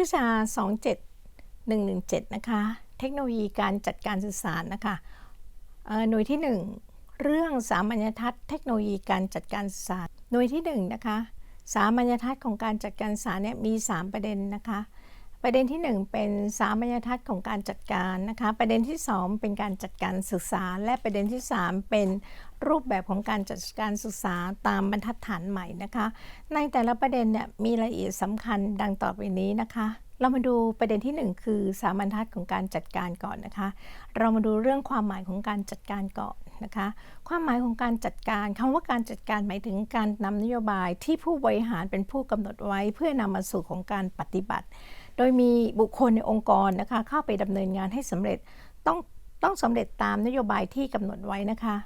วิชา 27117 นะคะ เทคโนโลยีการจัดการสื่อสารนะคะหน่วยที่ 1 เรื่องสามัญทัศน์เทคโนโลยีการจัดการสื่อสาร หน่วยที่1นะคะ สามัญทัศน์ของการจัดการสื่อสารเนี่ยมี 3 ประเด็นนะคะ ประเด็นที่ 1 เป็นสามัญทัศน์ของการจัดการนะคะ ประเด็นที่ 2 เป็นการจัดการศึกษา และประเด็นที่ 3 เป็นรูปแบบของการจัดการศึกษาตามบรรทัดฐานใหม่นะคะ ในแต่ละประเด็นเนี่ยมีรายละเอียดสำคัญดังต่อไปนี้นะคะ เรามาดูประเด็นที่ 1 คือสามัญทัศน์ของการจัดการก่อนนะคะ เรามาดูเรื่องความหมายของการจัดการก่อนนะคะความหมายของการจัดการคำว่าการจัดการหมายถึงการนำนโยบายที่ผู้บริหารเป็นผู้กำหนดไว้ เพื่อนำมาสู่ของการปฏิบัติ โดยมีบุคคลในองค์กรนะคะเข้าไปดำเนินงานให้สำเร็จต้องต้องสำเร็จตามนโยบายที่กำหนดไว้นะคะ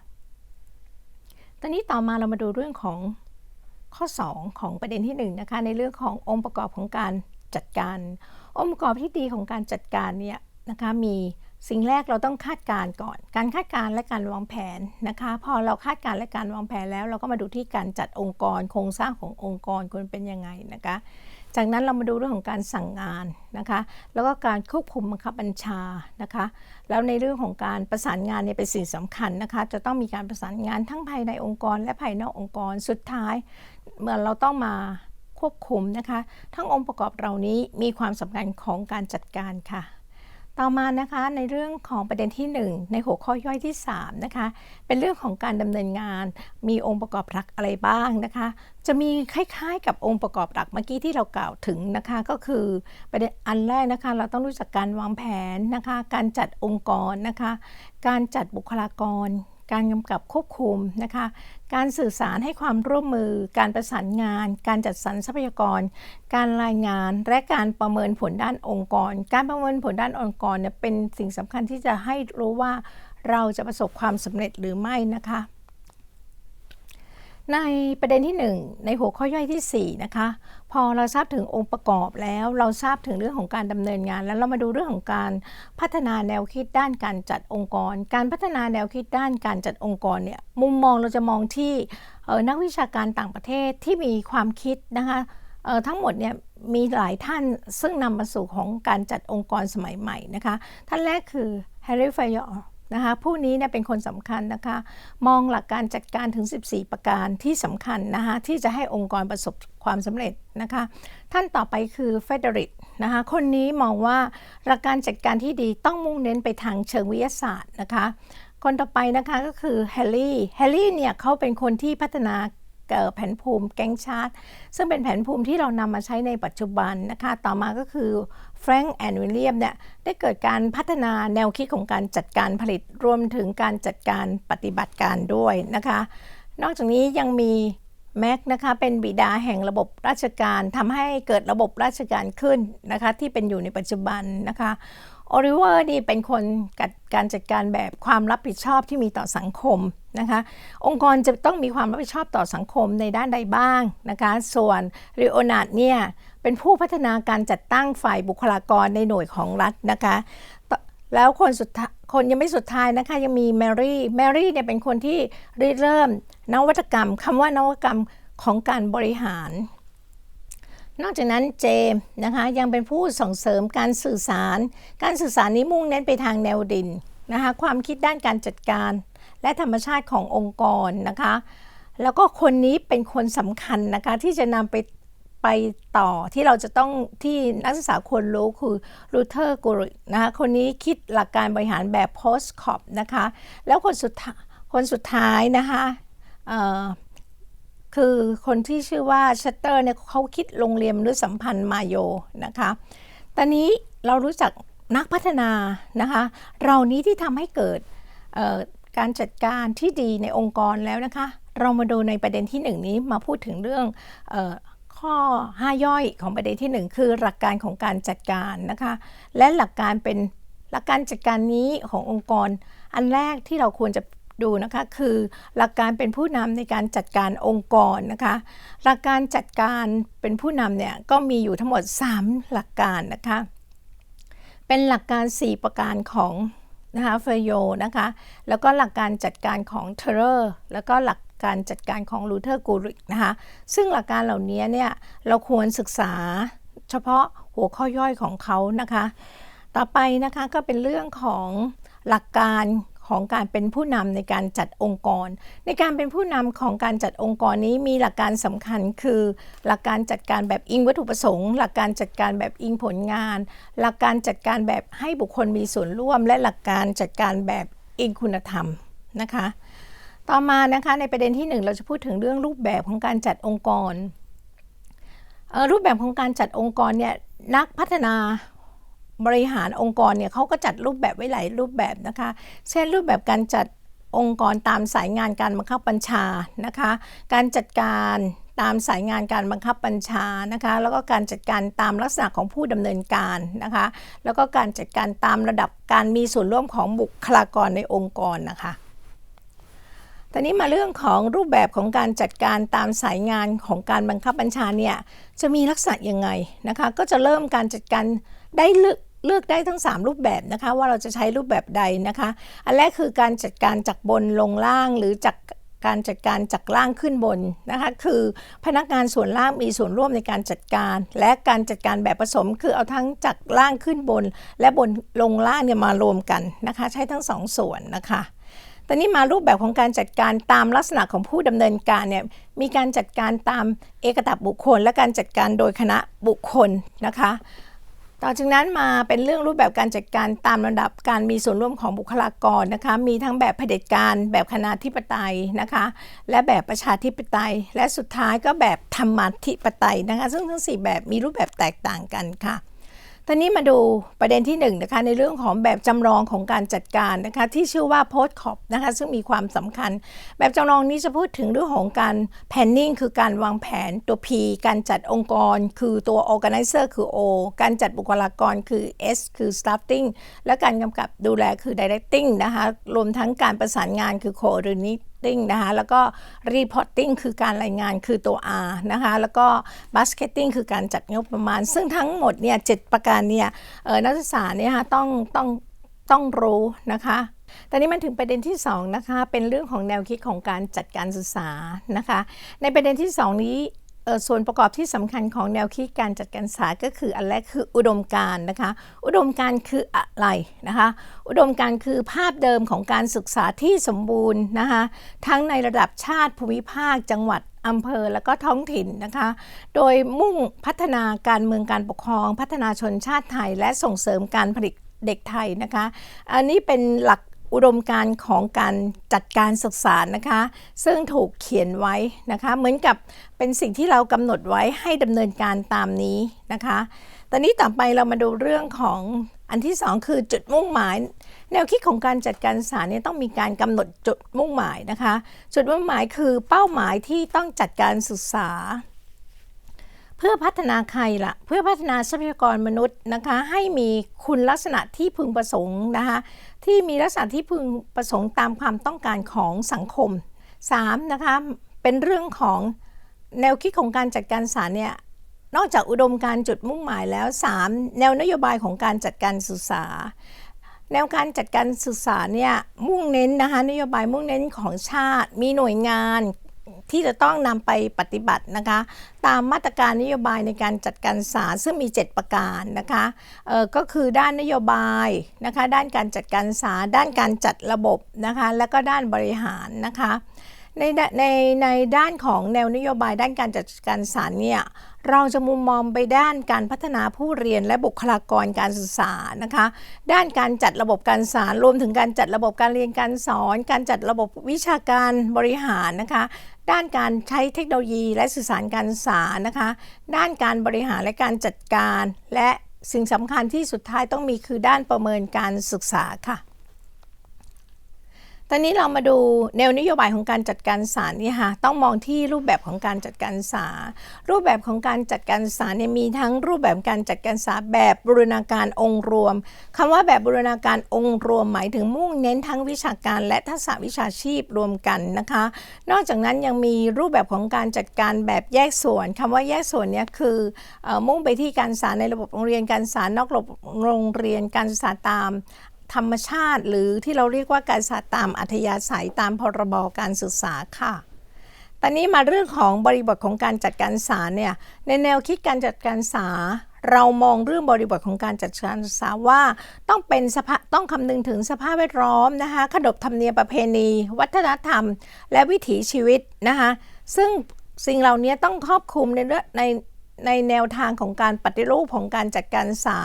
ตอนนี้ต่อมาเรามาดูเรื่องของข้อ 2 ของประเด็นที่1นงนะคะในเรื่องขององค์ประกอบของการจัดการ องค์ประกอบที่ดีของการจัดการเนี่ยนะคะมีสิ่งแรกเราต้องคาดการณ์ก่อน การคาดการณ์และการวางแผนนะคะ พอเราคาดการณ์และการวางแผนแล้ว เราก็มาดูที่การจัดองค์กร โครงสร้างขององค์กรควรเป็นยังไงนะคะ จากนั้นเรามาดูเรื่องของการสั่งงานนะคะ แล้วก็การควบคุมบังคับบัญชานะคะ แล้วในเรื่องของการประสานงานเนี่ยเป็นสิ่งสำคัญนะคะ จะต้องมีการประสานงานทั้งภายในองค์กร และภายนอกองค์กร สุดท้ายเมื่อเราต้องมาควบคุมนะคะ ทั้งองค์ประกอบเหล่านี้มีความสำคัญของการจัดการค่ะ ต่อมานะคะในเรื่องของประเด็นที่ 1 ในหัวข้อย่อยที่ 3 นะคะ เป็นเรื่องของการดำเนินงาน มีองค์ประกอบหลักอะไรบ้างนะคะ จะมีคล้ายๆ กับองค์ประกอบหลักเมื่อกี้ที่เรากล่าวถึงนะคะ ก็คือประเด็นอันแรกนะคะ เราต้องรู้จักการวางแผนนะคะ การจัดองค์กรนะคะ การจัดบุคลากร การกำกับควบคุมนะคะ การสื่อสารให้ความร่วมมือ การประสานงาน การจัดสรรทรัพยากร การรายงาน และการประเมินผลด้านองค์กร การประเมินผลด้านองค์กรเนี่ยเป็นสิ่งสำคัญที่จะให้รู้ว่าเราจะประสบความสำเร็จหรือไม่นะคะ ในประเด็นที่ 1 ในหัวข้อย่อยที่ 4 นะคะ พอเราทราบถึงองค์ประกอบแล้วเราทราบถึงเรื่องของการดำเนินงาน แล้วเรามาดูเรื่องของการพัฒนาแนวคิดด้านการจัดองค์กร การพัฒนาแนวคิดด้านการจัดองค์กรเนี่ยมุมมองเราจะมองที่นักวิชาการต่างประเทศที่มีความคิดนะคะทั้งหมดเนี่ยมีหลายท่านซึ่งนำมาสู่ของการจัดองค์กรสมัยใหม่นะคะ ท่านแรกคือแฮร์รี่ไฟยอร์ นะคะผู้นี้เนี่ยเป็นคนสำคัญนะคะมองหลักการจัดการถึง 14 ประการที่สำคัญนะคะที่จะให้องค์กรประสบความสำเร็จนะคะท่านต่อไปคือเฟเดริกนะคะคนนี้มองว่าหลักการจัดการที่ดีต้องมุ่งเน้นไปทางเชิงวิทยาศาสตร์นะคะคนต่อไปนะคะก็คือแฮร์รี่แฮร์รี่เนี่ยเขาเป็นคนที่พัฒนาแผนภูมิแก๊งชาร์ตซึ่งเป็นแผนภูมิที่เรานำมาใช้ในปัจจุบันนะคะ ต่อมาก็คือ แฟรงก์แอนด์วิลเลียมเนี่ยได้เกิดการพัฒนาแนวคิดของการจัดการผลิตรวมถึงการจัดการปฏิบัติการด้วยนะคะ นอกจากนี้ยังมีแม็กนะคะเป็นบิดาแห่งระบบราชการทำให้เกิดระบบราชการขึ้นนะคะที่เป็นอยู่ในปัจจุบันนะคะ โอริเวอร์นี่เป็นคนกัดการจัดการแบบความรับผิดชอบที่มีต่อสังคมนะคะองค์กรจะต้องมีความรับผิดชอบต่อสังคมในด้านใดบ้างนะคะส่วนริโอนาดเนี่ยเป็นผู้พัฒนาการจัดตั้งฝ่ายบุคลากรในหน่วยของรัฐนะคะแล้วคนสุดคนยังไม่สุดท้ายนะคะยังมีแมรี่แมรี่เนี่ยเป็นคนที่ริเริ่มนวัตกรรมคำว่านวัตกรรมของการบริหาร นอกจากนั้นเจมนะคะยังเป็นผู้ส่งเสริมการสื่อสาร การสื่อสารนี้มุ่งเน้นไปทางแนวดินนะคะความคิดด้านการจัดการ และธรรมชาติขององค์กรนะคะแล้วก็คนนี้เป็นคนสำคัญนะคะที่จะนำไปไปต่อที่เราจะต้องที่นักศึกษาควรรู้คือรูเทอร์กูรินะคะคนนี้คิดหลักการบริหารแบบ post cop นะคะแล้วคนสุดคนสุดท้ายนะคะ คือคนที่ชื่อว่าชัตเตอร์เนี่ยเขาคิดโรงเรียนหรือสัมพันธ์มาโยนะคะ ตอนนี้เรารู้จักนักพัฒนานะคะ เรานี้ที่ทำให้เกิดการจัดการที่ดีในองค์กรแล้วนะคะ เรามาดูในประเด็นที่หนึ่งนี้มาพูดถึงเรื่องข้อ 5 ย่อยของประเด็นที่ 1 คือหลักการของการจัดการนะคะ และหลักการเป็นหลักการจัดการนี้ขององค์กร อันแรกที่เราควรจะ ดูนะคะคือหลักการเป็นผู้นำในการจัดการองค์กรนะคะหลักการจัดการเป็นผู้นำเนี่ยก็มีอยู่ทั้งหมด 3 หลักการนะคะเป็นหลักการ 4 ประการของนะคะเฟโยนะคะแล้วก็หลักการจัดการของเทเลอร์แล้วก็หลักการจัดการของลูเทอร์กูริกนะคะซึ่งหลักการเหล่านี้เนี่ยเราควรศึกษาเฉพาะหัวข้อย่อยของเขานะคะ ต่อไปนะคะก็เป็นเรื่องของหลักการ ของการเป็นผู้นำในการจัดองค์กร ในการเป็นผู้นำของการจัดองค์กรนี้มีหลักการสำคัญคือ หลักการจัดการแบบอิงวัตถุประสงค์ หลักการจัดการแบบอิงผลงาน หลักการจัดการแบบให้บุคคลมีส่วนร่วม และหลักการจัดการแบบอิงคุณธรรมนะคะ ต่อมานะคะในประเด็นที่หนึ่งเราจะพูดถึงเรื่องรูปแบบของการจัดองค์กรรูปแบบของการจัดองค์กรเนี่ยนักพัฒนา บริหารองค์กรเนี่ยเขาก็จัดรูปแบบไว้หลายรูปแบบนะคะ เช่นรูปแบบการจัดองค์กรตามสายงานการบังคับบัญชานะคะ การจัดการตามสายงานการบังคับบัญชานะคะ แล้วก็การจัดการตามลักษณะของผู้ดำเนินการนะคะ แล้วก็การจัดการตามระดับการมีส่วนร่วมของบุคลากรในองค์กรนะคะตอนนี้มาเรื่องของรูปแบบของการจัดการตามสายงานของการบังคับบัญชาเนี่ยจะมีลักษณะยังไงนะคะ ก็จะเริ่มการจัดการได้ลือก เลือกได้ทั้ง 3 รูปแบบนะคะ ว่าเราจะใช้รูปแบบใดนะคะ อันแรกคือการจัดการจากบนลงล่างหรือจากการจัดการจากล่างขึ้นบนนะคะคือพนักงานส่วนล่างมีส่วนร่วมในการจัดการ และการจัดการแบบผสมคือเอาทั้งจากล่างขึ้นบน และบนลงล่างเนี่ยมารวมกันนะคะใช้ทั้งสองส่วนนะคะตอนนี้มารูปแบบของการจัดการตามลักษณะของผู้ดำเนินการเนี่ยมีการจัดการตามเอกตับบุคคล และการจัดการโดยคณะบุคคลนะคะ ต่อจากนั้นมาเป็นเรื่องรูปแบบการจัดการตามระดับการมีส่วนร่วมของบุคลากรนะคะ มีทั้งแบบเผด็จการแบบคณะธิปไตยนะคะ และแบบประชาธิปไตย และสุดท้ายก็แบบธรรมาธิปไตยนะคะ ซึ่งทั้งสี่แบบมีรูปแบบแตกต่างกันค่ะ ตอนนี้มาดูประเด็นที่1นนะคะในเรื่องของแบบจำลองของการจัดการนะคะที่ชื่อว่า post cop นะคะซึ่งมีความสำคัญ แบบจำลองนี้จะพูดถึงเรื่องของการ planning คือการวางแผนตัว P การจัดองค์กร คือตัว organizer คือ O การจัดบุคลากรคือ S คือ staffing และการกำกับดูแลคือ directing นะคะรวมทั้งการประสานงานคือ ติ้งนะคะแล้วก็ reporting คือการรายงานคือตัว R นะคะแล้วก็ basketing คือการจัดงบประมาณ ซึ่งทั้งหมดเนี่ยเจ็ดประการเนี่ยเอ่อนักศึกษาเนี่ยคะต้องต้องต้องรู้นะคะตอนนี้มันถึงประเด็นที่2นะคะเป็นเรื่องของแนวคิดของการจัดการศึกษานะคะในประเด็นที่ 2 นี้ ส่วนประกอบที่สำคัญของแนวคิดการจัดการศึกษาก็คืออันแรกคืออุดมการนะคะ อุดมการคืออะไรนะคะ อุดมการคือภาพเดิมของการศึกษาที่สมบูรณ์นะคะทั้งในระดับชาติภูมิภาค จังหวัดอำเภอและก็ท้องถิ่นนะคะ โดยมุ่งพัฒนาการเมืองการปกครอง พัฒนาชนชาติไทย และส่งเสริมการผลิตเด็กไทยนะคะ อันนี้เป็นหลัก อุดมการณ์ของการจัดการศึกษานะคะ ซึ่งถูกเขียนไว้นะคะ เหมือนกับเป็นสิ่งที่เรากำหนดไว้ให้ดำเนินการตามนี้นะคะ ตอนนี้ต่อไปเรามาดูเรื่องของอันที่สองคือจุดมุ่งหมาย แนวคิดของการจัดการศึกษาเนี่ยต้องมีการกำหนดจุดมุ่งหมายนะคะ จุดมุ่งหมายคือเป้าหมายที่ต้องจัดการศึกษา พื่อพัฒนาใครละ่ะ เพื่อพัฒนาทรัพยากรมนุษย์นะคะให้มีคุณลักษณะที่พึงประสงค์นะคะที่มีลักษณะที่พึงประสงค์ตามความต้องการของสังคม 3. นะคะเป็นเรื่องของแนวคิดของการจัดการศึกษาเนี่ยนอกจากอุดมการจุดมุ่งหมายแล้ว 3. แนวนโยบายของการจัดการศึกษา แนวการจัดการศึกษาเนี่ยมุ่งเน้นนะคะนโยบายมุ่งเน้นของชาติ มีหน่วยงาน ที่จะต้องนำไปปฏิบัตินะคะ ตามมาตรการนโยบายในการจัดการศึกษาซึ่งมี 7 ประการนะคะก็คือด้านนโยบายนะคะ ด้านการจัดการศึกษาด้านการจัดระบบนะคะ แล้วก็ด้านบริหารนะคะ ในในในด้านของแนวนโยบายด้านการจัดการศึกษาเนี่ยเราจะมุมมองไปด้านการพัฒนาผู้เรียนและบุคลากรการศึกษานะคะ ด้านการจัดระบบการศึกษารรวมถึงการจัดระบบการเรียนการสอน การจัดระบบวิชาการบริหารนะคะ ด้านการใช้เทคโนโลยีและสื่อสารการศึกษานะคะ ด้านการบริหารและการจัดการ และสิ่งสำคัญที่สุดท้ายต้องมีคือด้านประเมินการศึกษาค่ะ อนนี้เรามาดูแนวนโยบายของการจัดการศึกษาเนี่ค่ะต้องมองที่รูปแบบของการจัดการศึกษารูปแบบของการจัดการศึกษาเนี่ยมีทั้งรูปแบบการจัดการศึกษาแบบบูรณาการองค์รวมคำว่าแบบบูรณาการองค์รวม หมายถึงมุ่งเน้นทั้งวิชาการและทักษะวิชาชีพรวมกันนะคะ นอกจากนั้นยังมีรูปแบบของการจัดการแบบแยกส่วนคำว่าแยกส่วนเนี่ยคืออมุ่งไปที่การศึกษาในระบบโรงเรียนการศึกษานอกระบบโรงเรียนการศึกษาตาม ธรรมชาติหรือที่เราเรียกว่าการศึกษาตามอัธยาศัยตามพรบการศึกษาค่ะตอนนี้มาเรื่องของบริบทของการจัดการศึกษาเนี่ยในแนวคิดการจัดการศึกษาเรามองเรื่องบริบทของการจัดการศึกษาว่าต้องเป็นสภาต้องคำนึงถึงสภาพแวดล้อมนะคะขนบธรรมเนียมประเพณี วัฒนธรรม และวิถีชีวิตนะคะซึ่งสิ่งเหล่านี้ต้องครอบคลุมในเรื่องใน ในแนวทางของการปฏิรูปของการจัดการศึกษา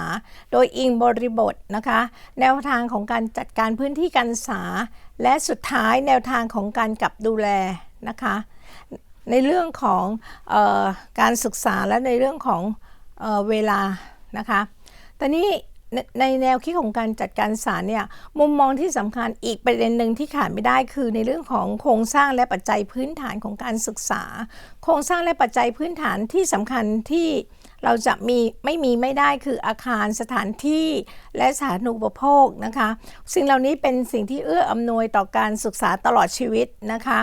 โดยอิงบริบทนะคะ แนวทางของการจัดการพื้นที่การศึกษา และสุดท้ายแนวทางของการกับดูแลนะคะในเรื่องของออการศึกษาและในเรื่องของเออเวลานะคะตอนนี้ ในแนวคิดของการจัดการศึกษาเนี่ยมุมมองที่สำคัญอีกประเด็นหนึ่งที่ขาดไม่ได้คือในเรื่องของโครงสร้างและปัจจัยพื้นฐานของการศึกษา โครงสร้างและปัจจัยพื้นฐานที่สำคัญที่เราจะมีไม่มีไม่ได้คืออาคารสถานที่และสาธารณูปโภคนะคะสิ่งเหล่านี้เป็นสิ่งที่เอื้ออำนวยต่อการศึกษาตลอดชีวิตนะคะ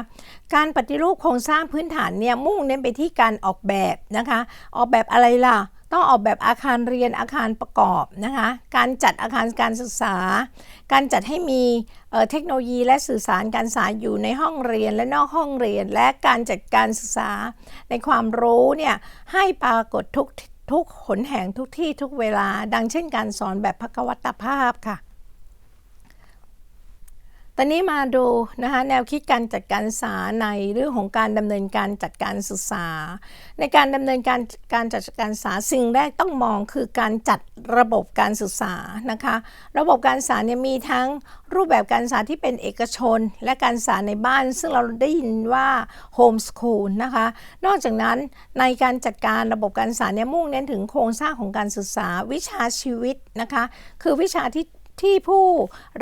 การปฏิรูปโครงสร้างพื้นฐานเนี่ยมุ่งเน้นไปที่การออกแบบนะคะออกแบบอะไรล่ะ ต้องออกแบบอาคารเรียนอาคารประกอบนะคะ การจัดอาคารการศึกษา การจัดให้มีเเทคโนโลยีและสื่อสารการศึกษาอยู่ในห้องเรียนและนอกห้องเรียน และการจัดการศึกษาในความรู้เนี่ยให้ปรากฏทุกทุกหนแห่งทุกที่ทุกเวลา ดังเช่นการสอนแบบพกวัตภาพค่ะ ตอนนี้มาดูนะคะแนวคิดการจัดการศึกษาในเรื่องของการดำเนินการจัดการศึกษา ในการดำเนินการการจัดการศึกษาสิ่งแรกต้องมองคือการจัดระบบการศึกษานะคะ ระบบการศึกษาเนี่ยมีทั้งรูปแบบการศึกษาที่เป็นเอกชน และการศึกษาในบ้าน ซึ่งเราได้ยินว่าโฮมสคูลนะคะ นอกจากนั้นในการจัดการระบบการศึกษาเนี่ยมุ่งเน้นถึงโครงสร้างของการศึกษาวิชาชีวิตนะคะ คือวิชาที่ ที่ผู้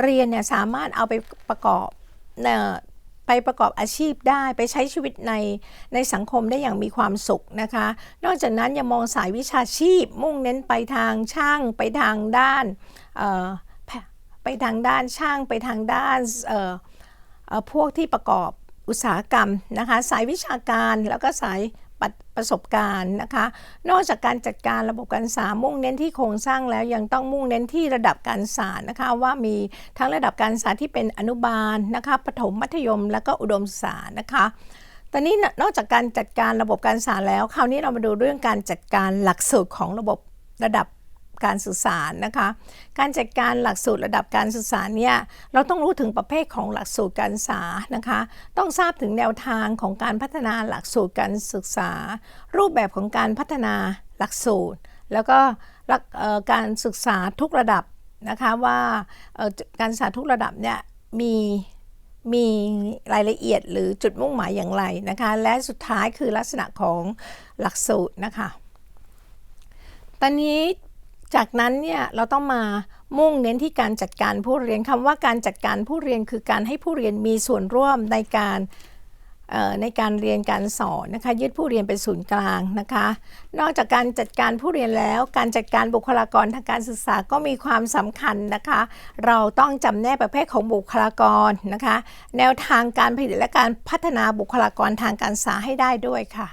เรียนเนี่ยสามารถเอาไปประกอบไปประกอบอาชีพได้ไปใช้ชีวิตในในสังคมได้อย่างมีความสุขนะคะ นอกจากนั้นยังมองสายวิชาชีพ มุ่งเน้นไปทางช่างไปทางด้านไปทางด้านช่างไปทางด้านพวกที่ประกอบอุตสาหกรรมนะคะ สายวิชาการแล้วก็สาย ปะประสบการณ์นะคะ นอกจากการจัดการระบบการศึกษามุ่งเน้นที่โครงสร้างแล้วยังต้องมุ่งเน้นที่ระดับการศึกษานะคะว่ามีทั้งระดับการศึกษาที่เป็นอนุบาลนะคะประถมมัธยม และก็อุดมศึกษานะคะตอนนี้นอกจากการจัดการระบบการศึกษาแล้ว คราวนี้เรามาดูเรื่องการจัดการหลักสูตรของระบบระดับ การสื่อสารนะคะ การจัดการหลักสูตรระดับการสื่อสารเนี่ยเราต้องรู้ถึงประเภทของหลักสูตรการศึกษานะคะ ต้องทราบถึงแนวทางของการพัฒนาหลักสูตรการศึกษา รูปแบบของการพัฒนาหลักสูตร แล้วก็การศึกษาทุกระดับนะคะว่าการศึกษาทุกระดับเนี่ยมีมีรายละเอียดหรือจุดมุ่งหมายอย่างไรนะคะ และสุดท้ายคือลักษณะของหลักสูตรนะคะ ตอนนี้ จากนั้นเนี่ยเราต้องมามุ่งเน้นที่การจัดการผู้เรียนคำว่าการจัดการผู้เรียนคือการให้ผู้เรียนมีส่วนร่วมในการในการเรียนการสอนนะคะยึดผู้เรียนเป็นศูนย์กลางนะคะ นอกจากการจัดการผู้เรียนแล้ว การจัดการบุคลากรทางการศึกษาก็มีความสำคัญนะคะ เราต้องจำแนกประเภทของบุคลากรนะคะ แนวทางการผลิตและการพัฒนาบุคลากรทางการศึกษาให้ได้ด้วยค่ะ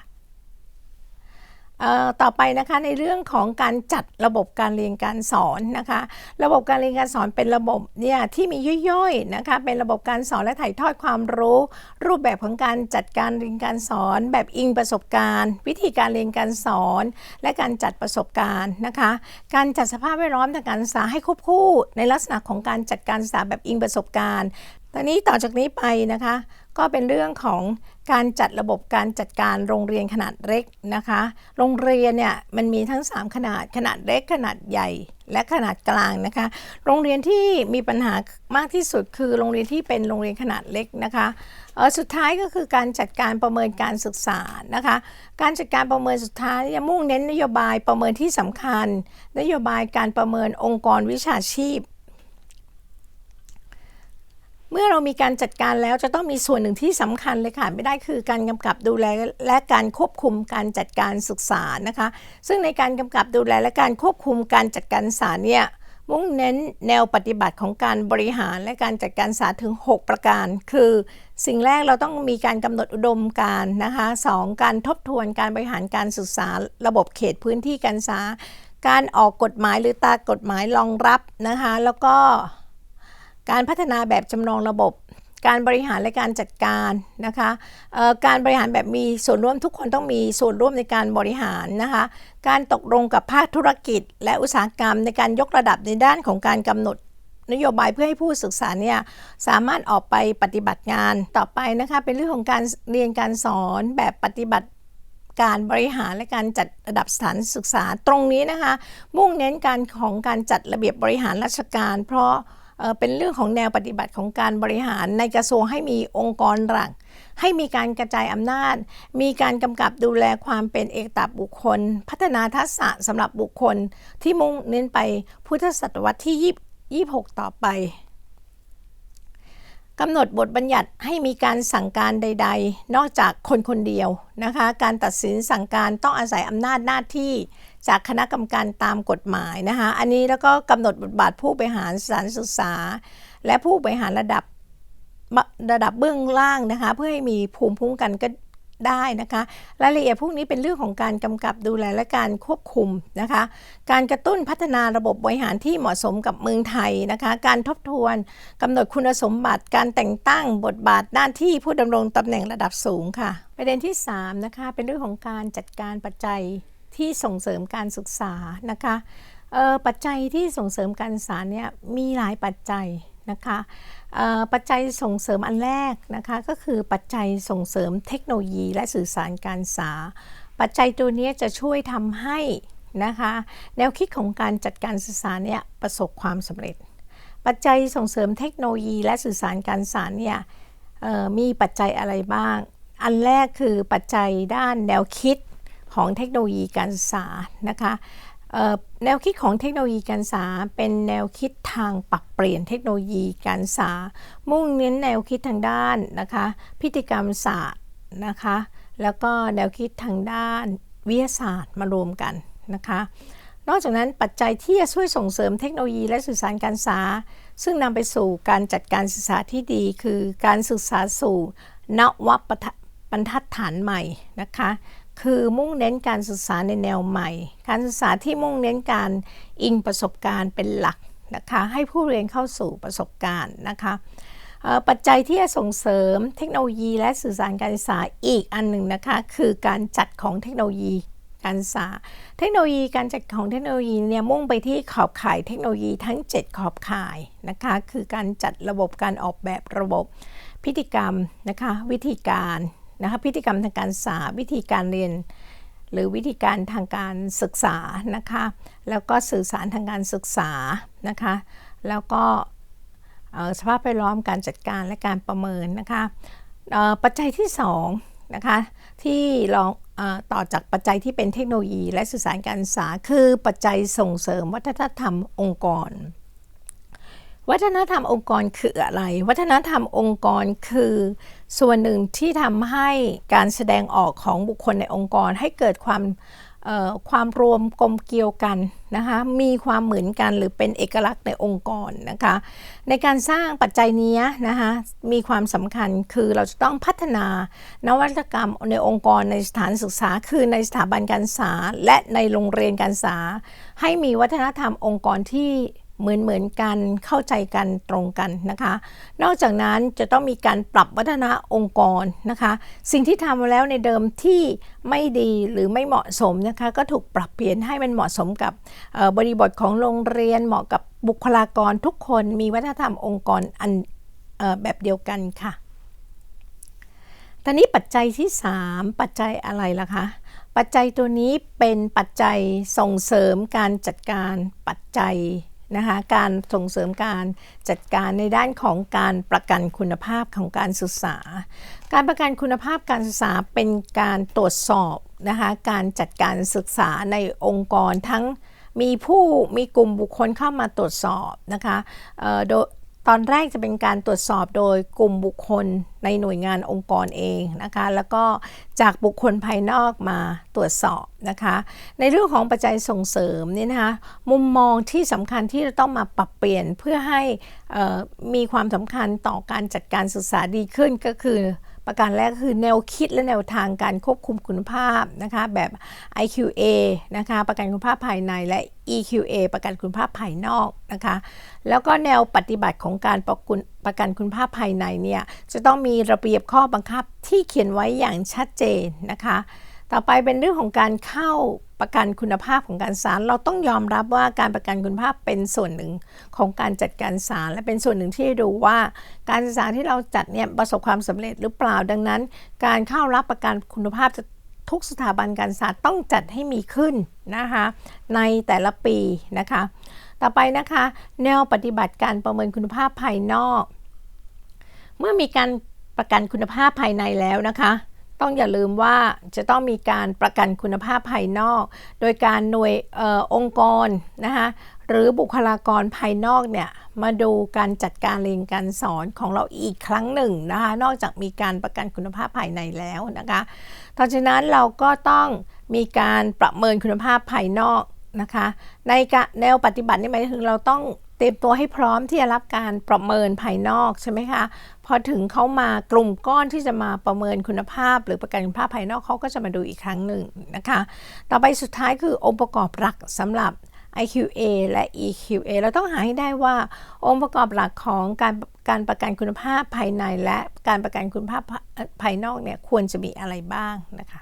ต่อไปนะคะในเรื่องของการจัดระบบการเรียนการสอนนะคะ ระบบการเรียนการสอนเป็นระบบเนี่ยที่มีย่อยๆนะคะเป็นระบบการสอนและถ่ายทอดความรู้ รูปแบบของการจัดการเรียนการสอน แบบอิงประสบการณ์ วิธีการเรียนการสอน และการจัดประสบการณ์นะคะ การจัดสภาพแวดล้อมทางการศึกษาให้ควบคู่ ในลักษณะของการจัดการศึกษาแบบอิงประสบการณ์ตอนนี้ต่อจากนี้ไปนะคะ ก็เป็นเรื่องของการจัดระบบการจัดการโรงเรียนขนาดเล็กนะคะ โรงเรียนเนี่ยมันมีทั้ง 3 ขนาดขนาดเล็กขนาดใหญ่และขนาดกลางนะคะ โรงเรียนที่มีปัญหามากที่สุดคือโรงเรียนที่เป็นโรงเรียนขนาดเล็กนะคะเออสุดท้ายก็คือการจัดการประเมินการศึกษานะคะ การจัดการประเมินสุดท้ายจะมุ่งเน้นนโยบายประเมินที่สำคัญ นโยบายการประเมินองค์กรวิชาชีพ เมื่อเรามีการจัดการแล้วจะต้องมีส่วนหนึ่งที่สำคัญเลยค่ะ ไม่ได้คือการกำกับดูแลและการควบคุมการจัดการศึกษานะคะ ซึ่งในการกำกับดูแลและการควบคุมการจัดการศึกษาเนี่ยมุ่งเน้นแนวปฏิบัติของการบริหารและการจัดการศึกษาถึง 6 ประการ คือ สิ่งแรกเราต้องมีการกำหนดอุดมการนะคะสการทบทวนการบริหารการศึกษาระบบเขตพื้นที่การศึกษา การออกกฎหมายหรือตากฎหมายรองรับนะคะ แล้วก็ การพัฒนาแบบจำลองระบบ การบริหารและการจัดการนะคะการบริหารแบบมีส่วนร่วมทุกคนต้องมีส่วนร่วมในการบริหารนะคะการตกลงกับภาคธุรกิจ และอุตสาหกรรม ในการยกระดับในด้านของการกำหนดนโยบายเพื่อให้ผู้ศึกษาเนี่ยสามารถออกไปปฏิบัติงานต่อไปนะคะเป็นเรื่องของการเรียนการสอนแบบปฏิบัติการบริหารและการจัดระดับสถานศึกษาตรงนี้นะคะมุ่งเน้นการของการจัดระเบียบ บริหารราชการ เพราะ เป็นเรื่องของแนวปฏิบัติของการบริหารในกระทรวงให้มีองค์กรหลัก ให้มีการกระจายอำนาจ มีการกำกับดูแลความเป็นเอกตาบุคคล พัฒนาทักษะสำหรับบุคคลที่มุ่งเน้นไปพุทธศตวรรษที่ 26 ต่อไปกำหนดบทบัญญัติให้มีการสั่งการใด ๆ นอกจากคนคนเดียวนะคะ การตัดสินสั่งการต้องอาศัยอำนาจหน้าที่ จากคณะกรรมการตามกฎหมายนะคะ อันนี้แล้วก็กำหนดบทบาทผู้บริหารสถานศึกษา และผู้บริหารระดับระดับเบื้องล่างนะคะ เพื่อให้มีภูมิคุ้มกันก็ได้นะคะรายละเอียดพวกนี้เป็นเรื่องของการกำกับดูแลและการควบคุมนะคะ การกระตุ้นพัฒนาระบบบริหารที่เหมาะสมกับเมืองไทยนะคะ การทบทวนกำหนดคุณสมบัติ การแต่งตั้งบทบาทหน้าที่ผู้ดำรงตำแหน่งระดับสูงค่ะ ประเด็นที่3นะคะเป็นเรื่องของการจัดการปัจจัย ที่ส่งเสริมการศึกษานะคะปัจจัยที่ส่งเสริมการศึกษาเนี่ยมีหลายปัจจัยนะคะปัจจัยส่งเสริมอันแรกนะคะก็คือปัจจัยส่งเสริมเทคโนโลยีและสื่อสารการศึกษา ปัจจัยตัวนี้จะช่วยทำให้นะคะแนวคิดของการจัดการศึกษาเนี่ยประสบความสำเร็จ ปัจจัยส่งเสริมเทคโนโลยีและสื่อสารการสาเนี่ยมีปัจจัยอะไรบ้าง อันแรกคือปัจจัยด้านแนวคิด ของเทคโนโลยีการศึกษานะคะแนวคิดของเทคโนโลยีการศึกษาเป็นแนวคิดทางปรับเปลี่ยนเทคโนโลยีการศึกษา มุ่งเน้นแนวคิดทางด้านนะคะพิธีกรรมศาสตร์นะคะแล้วก็แนวคิดทางด้านวิทยาศาสตร์มารวมกันนะคะนอกจากนั้นปัจจัยที่จะช่วยส่งเสริมเทคโนโลยีและสื่อสารการศึกษา ซึ่งนำไปสู่การจัดการศึกษาที่ดี คือการศึกษาสู่นวบรรทัดฐานใหม่นะคะ คือมุ่งเน้นการศึกษาในแนวใหม่ การศึกษาที่มุ่งเน้นการอิงประสบการณ์เป็นหลักนะคะให้ผู้เรียนเข้าสู่ประสบการณ์นะคะปัจจัยที่จะส่งเสริมเทคโนโลยีและสื่อสารการศึกษาอีกอันหนึ่งนะคะคือการจัดของเทคโนโลยีการศึกษา เทคโนโลยีการจัดของเทคโนโลยีเนี่ยมุ่งไปที่ขอบข่ายเทคโนโลยีทั้ง 7 ขอบข่ายนะคะคือการจัดระบบการออกแบบระบบพิธีกรรมนะคะวิธีการ นะคะพิธีกรรมทางการศึกษาวิธีการเรียน หรือวิธีการทางการศึกษานะคะแล้วก็สื่อสารทางการศึกษานะคะแล้วก็สภาพแวดล้อมการจัดการและการประเมินนะคะปัจจัยที่2นะคะที่รองเออต่อจากปัจจัยที่เป็นเทคโนโลยี และสื่อสารการศึกษา คือปัจจัยส่งเสริมวัฒนธรรมองค์กร วัฒนธรรมองค์กรคืออะไร วัฒนธรรมองค์กรคือ ส่วนหนึ่งที่ทำให้การแสดงออกของบุคคลในองค์กรให้เกิดความความรวมกลมเกลียวกันนะคะมีความเหมือนกันหรือเป็นเอกลักษณ์ในองค์กรนะคะในการสร้างปัจจัยนี้นะคะมีความสำคัญคือเราจะต้องพัฒนานวัตกรรมในองค์กรในสถานศึกษา คือในสถาบันการศึกษา และในโรงเรียนการศึกษา ให้มีวัฒนธรรมองค์กรที่ เหมือนเหมือนกันเข้าใจกันตรงกันนะคะ นอกจากนั้นจะต้องมีการปรับวัฒนาองค์กรนะคะ สิ่งที่ทำมาแล้วในเดิมที่ไม่ดีหรือไม่เหมาะสมนะคะ ก็ถูกปรับเปลี่ยนให้มันเหมาะสมกับบริบทของโรงเรียนเหมาะกับบุคลากรทุกคนมีวัฒนธรรมองค์กรอันออแบบเดียวกันค่ะตอนนี้ปัจจัยที่ 3 ปัจจัยอะไรล่ะคะ ปัจจัยตัวนี้เป็นปัจจัยส่งเสริมการจัดการปัจจัย นะคะการส่งเสริมการจัดการในด้านของการประกันคุณภาพของการศึกษา การประกันคุณภาพการศึกษาเป็นการตรวจสอบนะคะการจัดการศึกษาในองค์กรทั้งมีผู้มีกลุ่มบุคคลเข้ามาตรวจสอบนะคะโดย ตอนแรกจะเป็นการตรวจสอบโดยกลุ่มบุคคลในหน่วยงานองค์กรเองนะคะ แล้วก็จากบุคคลภายนอกมาตรวจสอบนะคะ ในเรื่องของปัจจัยส่งเสริมเนี่ยนะคะมุมมองที่สำคัญที่จะต้องมาปรับเปลี่ยนเพื่อให้มีความสำคัญต่อการจัดการศึกษาดีขึ้นก็คือ ประการแรกคือแนวคิดและแนวทางการควบคุมคุณภาพนะคะแบบ IQA นะคะประกันคุณภาพภายในและ EQA ประกันคุณภาพภายนอกนะคะแล้วก็แนวปฏิบัติของการประกันประกันคุณภาพภายในเนี่ยจะต้องมีระเบียบข้อบังคับที่เขียนไว้อย่างชัดเจนนะคะ ต่อไปเป็นเรื่องของการเข้าประกันคุณภาพของการสารเราต้องยอมรับว่าการประกันคุณภาพเป็นส่วนหนึ่งของการจัดการสารและเป็นส่วนหนึ่งที่ดูว่า การศึกษาที่เราจัดเนี่ยประสบความสำเร็จหรือเปล่าดังนั้น การเข้ารับประกันคุณภาพจะทุกสถาบันการศึกษาต้องจัดให้มีขึ้นนะคะในแต่ละปีนะคะ ต่อไปนะคะ แนวปฏิบัติการประเมินคุณภาพภายนอก เมื่อมีการประกันคุณภาพภายในแล้วนะคะ ต้องอย่าลืมว่าจะต้องมีการประกันคุณภาพภายนอก โดยการหน่วยออองค์กรนะคะหรือบุคลากรภายนอกเนี่ยมาดูการจัดการเรียนการสอนของเราอีกครั้งหนึ่งนะคะนอกจากมีการประกันคุณภาพภายในแล้วนะคะเพราะฉะนั้นเราก็ต้องมีการประเมินคุณภาพภายนอกนะคะในแนวปฏิบัตินี่หมายถึงเราต้อง ตรียมตัวให้พร้อมที่จะรับการประเมินภายนอกใช่ไหมคะพอถึงเขามากลุ่มก้อนที่จะมาประเมินคุณภาพ หรือประกันคุณภาพภายนอกเขาก็จะมาดูอีกครั้งหนึ่งนะคะ ต่อไปสุดท้ายคือองค์ประกอบหลักสำหรับ IQA และ EQA เราต้องหาให้ได้ว่า องค์ประกอบหลักของการการประกันคุณภาพภายในและการประกันคุณภาพภายนอกเนี่ยควรจะมีอะไรบ้างนะคะ